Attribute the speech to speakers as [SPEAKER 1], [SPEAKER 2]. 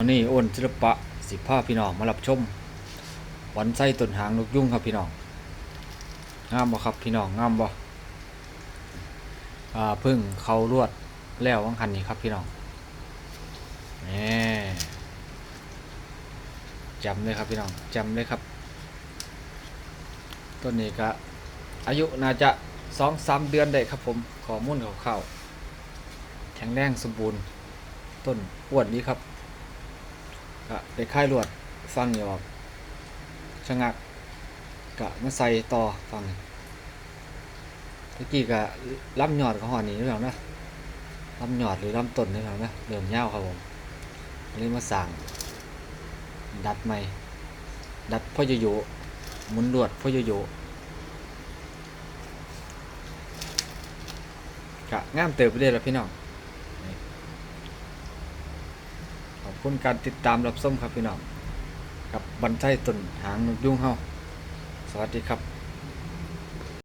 [SPEAKER 1] วันนี้อ้นศิลปะสิบห้าพี่น้องมารับชมวันไส้ต้นหางนกยุ่งครับพี่น้องงามบ่ครับพี่น้องงามบ่อ่าพึ่งเขาลวดแล้ววังคันนี้ครับพี่น้องนี่จำเลยครับพี่น้องจำเลยครับต้นนี้ก็อายุน่าจะสองสามเดือนได้ครับผมขอมูลข่าวๆแข็งแรงสมบูรณ์ ต้นอ้วนนี้ครับ ก็ได้ค่ายลวดฟังอยู่ออกชะงักกะมาใส่ต่อฟังตะกี้กะลำหยอดของหอนี้หรือเปล่านะลำหยอดหรือลำต้นหรือเปล่านะเริ่มยาวครับผมอันนี้มาสั่งดัดใหม่ดัดพ่อโยโย่หมุนลวดพ่อโยโย่กะงามเติบไปเลยละพี่น้อง ขอบ คุณการติดตามรับส้มครับพี่น้อง กับบันไทต้นหางนกยุงเฮาสวัสดีครับ